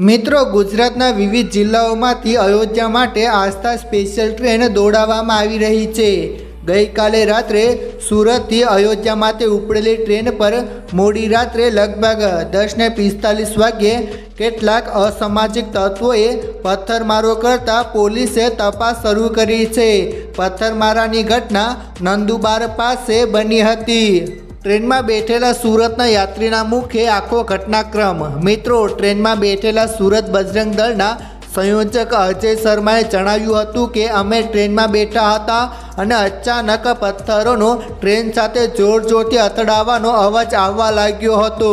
મિત્રો, ગુજરાતના વિવિધ જિલ્લાઓમાંથી અયોધ્યા માટે આસ્થા સ્પેશિયલ ટ્રેન દોડાવવામાં આવી રહી છે. ગઈકાલે રાત્રે સુરતથી અયોધ્યા માટે ઉપડેલી ટ્રેન પર મોડી રાત્રે લગભગ દસને પિસ્તાલીસ વાગ્યે કેટલાક અસામાજિક તત્વોએ પથ્થરમારો કરતા પોલીસે તપાસ શરૂ કરી છે. પથ્થરમારાની ઘટના નંદુબાર પાસે બની હતી. ટ્રેનમાં બેઠેલા સુરતના યાત્રીના મુખે આખો ઘટનાક્રમ. મિત્રો, ટ્રેનમાં બેઠેલા સુરત બજરંગ દળના સંયોજક અજય શર્માએ જણાવ્યું હતું કે, અમે ટ્રેનમાં બેઠા હતા અને અચાનક પથ્થરોનો ટ્રેન સાથે જોર જોરથી અથડાવાનો અવાજ આવવા લાગ્યો હતો.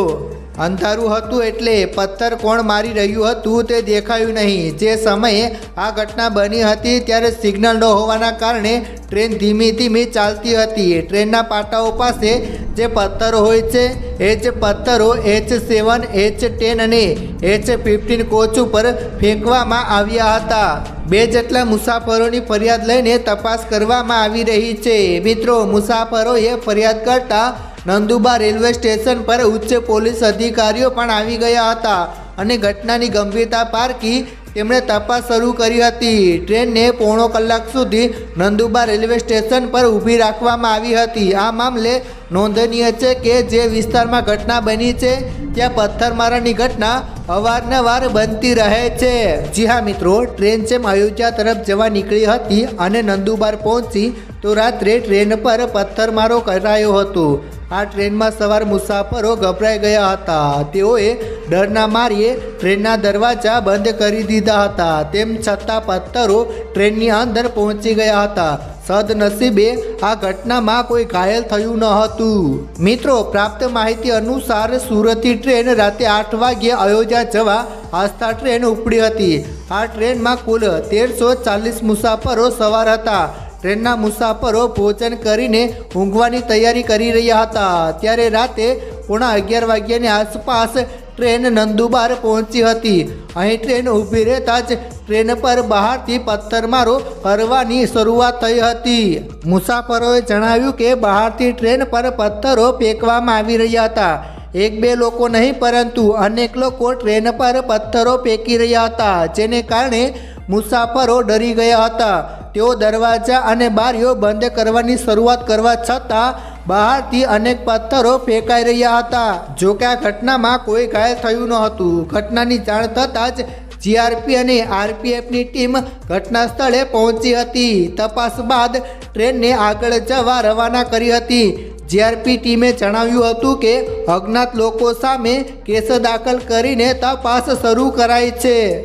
અંધારું હતું એટલે પથ્થર કોણ મારી રહ્યું હતું તે દેખાયું નહીં. જે સમયે આ ઘટના બની હતી ત્યારે સિગ્નલ ન હોવાના કારણે ટ્રેન ધીમી ધીમી ચાલતી હતી. ટ્રેનના પાટાઓ પાસે જે પથ્થરો હોય છે, એ જ પથ્થરો એચ સેવન એચ ટેન અને એચ ફિફ્ટીન કોચ ઉપર ફેંકવામાં આવ્યા હતા. બે જેટલા મુસાફરોની ફરિયાદ લઈને તપાસ કરવામાં આવી રહી છે. મિત્રો, મુસાફરોએ ફરિયાદ કરતા નંદુબા રેલવે સ્ટેશન પર ઉચ્ચ પોલીસ અધિકારીઓ પણ આવી ગયા હતા અને ઘટનાની ગંભીરતા પારખી તેમણે તપાસ શરૂ કરી હતી. ટ્રેનને પોણો કલાક સુધી નંદુબા રેલવે સ્ટેશન પર ઊભી રાખવામાં આવી હતી. આ મામલે નોંધનીય છે કે જે વિસ્તારમાં ઘટના બની છે, ત્યાં પથ્થરમારાની ઘટના અવારનવાર બનતી રહે છે. જી હા મિત્રો, ટ્રેન જેમ અયોધ્યા તરફ જવા નીકળી હતી અને નંદુબાર પહોંચી, તો રાત્રે ટ્રેન પર પથ્થરમારો કરાયો હતો. આ ટ્રેનમાં સવાર મુસાફરો ગભરાઈ ગયા હતા. તેઓએ ડરના મારીએ ટ્રેનના દરવાજા બંધ કરી દીધા હતા. તેમ છતાં પથ્થરો ટ્રેનની અંદર પહોંચી ગયા હતા. સદનસીબે આ ઘટનામાં કોઈ ઘાયલ થયું ન હતું. મિત્રો, પ્રાપ્ત માહિતી અનુસાર સુરતથી ટ્રેન રાતે આઠ વાગ્યે અયોધ્યા જવા આસ્થા ટ્રેન ઉપડી હતી. આ ટ્રેનમાં કુલ તેરસો ચાલીસ મુસાફરો સવાર હતા. ટ્રેનના મુસાફરો ભોજન કરીને ઊંઘવાની તૈયારી કરી રહ્યા હતા. ત્યારે રાતે પોણા અગિયાર વાગ્યાની આસપાસ ટ્રેન નંદુબાર પહોંચી હતી. અહીં ટ્રેન ઊભી રહેતા જ ટ્રેન પર બહારથી પથ્થરમારો કરવાની શરૂઆત થઈ હતી. મુસાફરોએ જણાવ્યું કે બહારથી ટ્રેન પર પથ્થરો ફેંકવામાં આવી રહ્યા હતા. એક બે લોકો નહીં, પરંતુ અનેક લોકો ટ્રેન પર પથ્થરો ફેંકી રહ્યા હતા, જેને કારણે મુસાફરો ડરી ગયા હતા. તેઓ દરવાજા અને બારીઓ બંધ કરવાની શરૂઆત કરવા છતાં બહારથી અનેક પથ્થરો ફેંકાઈ રહ્યા હતા. જો કે આ ઘટનામાં કોઈ ઘાયલ થયું ન હતું. ઘટનાની જાણ થતાં જ જીઆરપી અને આરપીએફની ટીમ ઘટના સ્થળે પહોંચી હતી. તપાસ બાદ ટ્રેનને આગળ જવા રવાના કરી હતી. જીઆરપી ટીમે જણાવ્યું હતું કે, અજ્ઞાત લોકો સામે કેસ દાખલ કરીને તપાસ શરૂ કરાઈ છે.